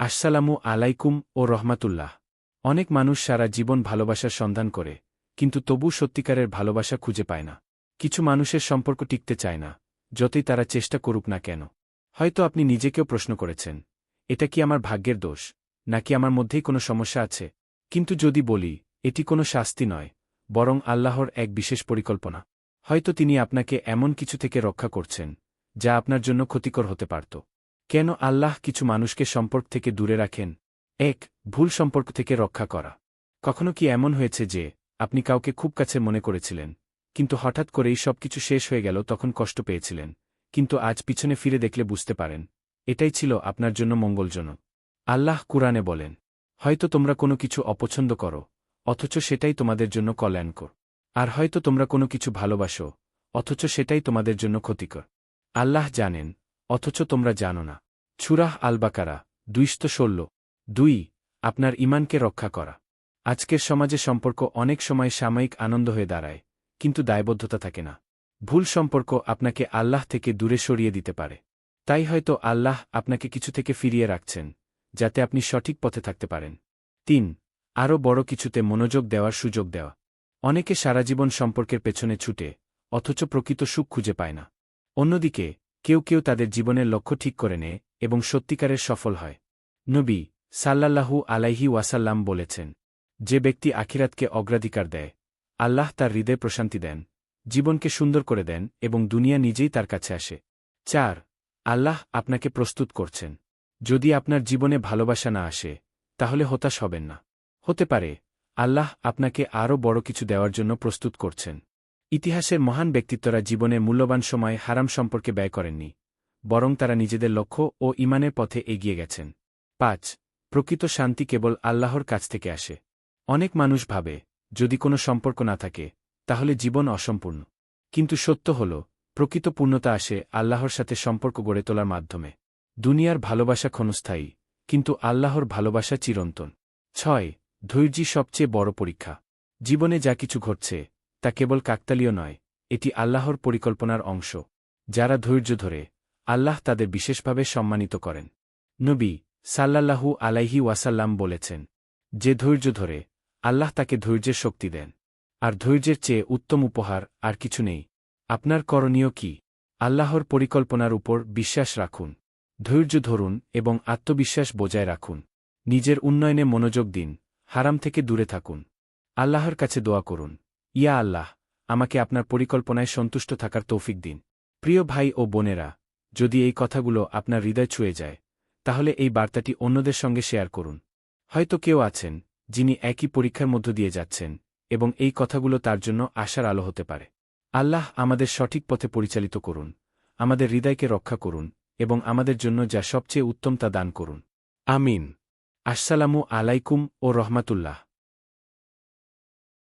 আসসালামু আলাইকুম ও রহমাতুল্লাহ। অনেক মানুষ সারা জীবন ভালোবাসার সন্ধান করে, কিন্তু তবু সত্যিকারের ভালোবাসা খুঁজে পায় না। কিছু মানুষের সম্পর্ক টিকতে চায় না, যতই তারা চেষ্টা করুক না কেন। হয়তো আপনি নিজেকেও প্রশ্ন করেছেন, এটা কি আমার ভাগ্যের দোষ? নাকি আমার মধ্যেই কোনো সমস্যা আছে? কিন্তু যদি বলি, এটি কোনো শাস্তি নয়, বরং আল্লাহর এক বিশেষ পরিকল্পনা। হয়তো তিনি আপনাকে এমন কিছু থেকে রক্ষা করছেন, যা আপনার জন্য ক্ষতিকর হতে পারত। কেন আল্লাহ কিছু মানুষকে সম্পর্ক থেকে দূরে রাখেন? এক, ভুল সম্পর্ক থেকে রক্ষা করা। কখনো কি এমন হয়েছে যে, আপনি কাউকে খুব কাছে মনে করেছিলেন, কিন্তু হঠাৎ করেই সবকিছু শেষ হয়ে গেল, তখন কষ্ট পেয়েছিলেন, কিন্তু আজ পিছনে ফিরে দেখলে বুঝতে পারেন, এটাই ছিল আপনার জন্য মঙ্গলজনক। আল্লাহ কুরআনে বলেন, হয়তো তোমরা কোনো কিছু অপছন্দ করো, অথচ সেটাই তোমাদের জন্য কল্যাণকর। আর হয়তো তোমরা কোনো কিছু ভালোবাসো, অথচ সেটাই তোমাদের জন্য ক্ষতিকর। আল্লাহ জানেন অথচ তোমরা জানো না। ছুরাহ আলবাকারা, দুইশত ষোল। দুই, আপনার ইমানকে রক্ষা করা। আজকের সমাজে সম্পর্ক অনেক সময় সাময়িক আনন্দ হয়ে দাঁড়ায়, কিন্তু দায়বদ্ধতা থাকে না। ভুল সম্পর্ক আপনাকে আল্লাহ থেকে দূরে সরিয়ে দিতে পারে। তাই হয়তো আল্লাহ আপনাকে কিছু থেকে ফিরিয়ে রাখছেন, যাতে আপনি সঠিক পথে থাকতে পারেন। তিন, আরও বড় কিছুতে মনোযোগ দেওয়ার সুযোগ দেওয়া। অনেকে সারা জীবন সম্পর্কের পেছনে ছুটে, অথচ প্রকৃত সুখ খুঁজে পায় না। অন্যদিকে কেউ কেউ তাদের জীবনের লক্ষ্য ঠিক করে নেয় এবং সত্যিকারের সফল হয়। নবী সাল্লাল্লাহু আলাইহি ওয়াসাল্লাম বলেছেন, যে ব্যক্তি আখিরাতকে অগ্রাধিকার দেয়, আল্লাহ তার হৃদয়ে প্রশান্তি দেন, জীবনকে সুন্দর করে দেন এবং দুনিয়া নিজেই তার কাছে আসে। চার, আল্লাহ আপনাকে প্রস্তুত করছেন। যদি আপনার জীবনে ভালোবাসা না আসে, তাহলে হতাশ হবেন না। হতে পারে, আল্লাহ আপনাকে আরও বড় কিছু দেওয়ার জন্য প্রস্তুত করছেন। ইতিহাসের মহান ব্যক্তিত্বরা জীবনে মূল্যবান সময় হারাম সম্পর্কে ব্যয় করেননি, বরং তারা নিজেদের লক্ষ্য ও ইমানের পথে এগিয়ে গেছেন। পাঁচ, প্রকৃত শান্তি কেবল আল্লাহর কাছ থেকে আসে। অনেক মানুষ ভাবে, যদি কোনো সম্পর্ক না থাকে, তাহলে জীবন অসম্পূর্ণ। কিন্তু সত্য হল, প্রকৃত পূর্ণতা আসে আল্লাহর সাথে সম্পর্ক গড়ে তোলার মাধ্যমে। দুনিয়ার ভালোবাসা ক্ষণস্থায়ী, কিন্তু আল্লাহর ভালোবাসা চিরন্তন। ছয়, ধৈর্যই সবচেয়ে বড় পরীক্ষা। জীবনে যা কিছু ঘটছে তা কেবল কাকতালীয় নয়, এটি আল্লাহর পরিকল্পনার অংশ, যারা ধৈর্য ধরে আল্লাহ তাদের বিশেষভাবে সম্মানিত করেন। নবী সাল্লাল্লাহু আলাইহি ওয়াসাল্লাম বলেছেন, যে ধৈর্য ধরে, আল্লাহ তাকে ধৈর্যের শক্তি দেন। আর ধৈর্যের চেয়ে উত্তম উপহার আর কিছু নেই। আপনার করণীয় কি? আল্লাহর পরিকল্পনার উপর বিশ্বাস রাখুন। ধৈর্য ধরুন এবং আত্মবিশ্বাস বজায় রাখুন। নিজের উন্নয়নে মনোযোগ দিন, হারাম থেকে দূরে থাকুন। আল্লাহর কাছে দোয়া করুন। ইয়া আল্লাহ, আমাকে আপনার পরিকল্পনায় সন্তুষ্ট থাকার তৌফিক দিন। প্রিয় ভাই ও বোনেরা, যদি এই কথাগুলো আপনার হৃদয় ছুঁয়ে যায়, তাহলে এই বার্তাটি অন্যদের সঙ্গে শেয়ার করুন। হয়তো কেউ আছেন, যিনি একই পরীক্ষার মধ্য দিয়ে যাচ্ছেন, এবং এই কথাগুলো তার জন্য আশার আলো হতে পারে। আল্লাহ আমাদের সঠিক পথে পরিচালিত করুন, আমাদের হৃদয়কে রক্ষা করুন, এবং আমাদের জন্য যা সবচেয়ে উত্তম তা দান করুন। আমিন। আসসালামু আলাইকুম ও রহমাতুল্লাহ।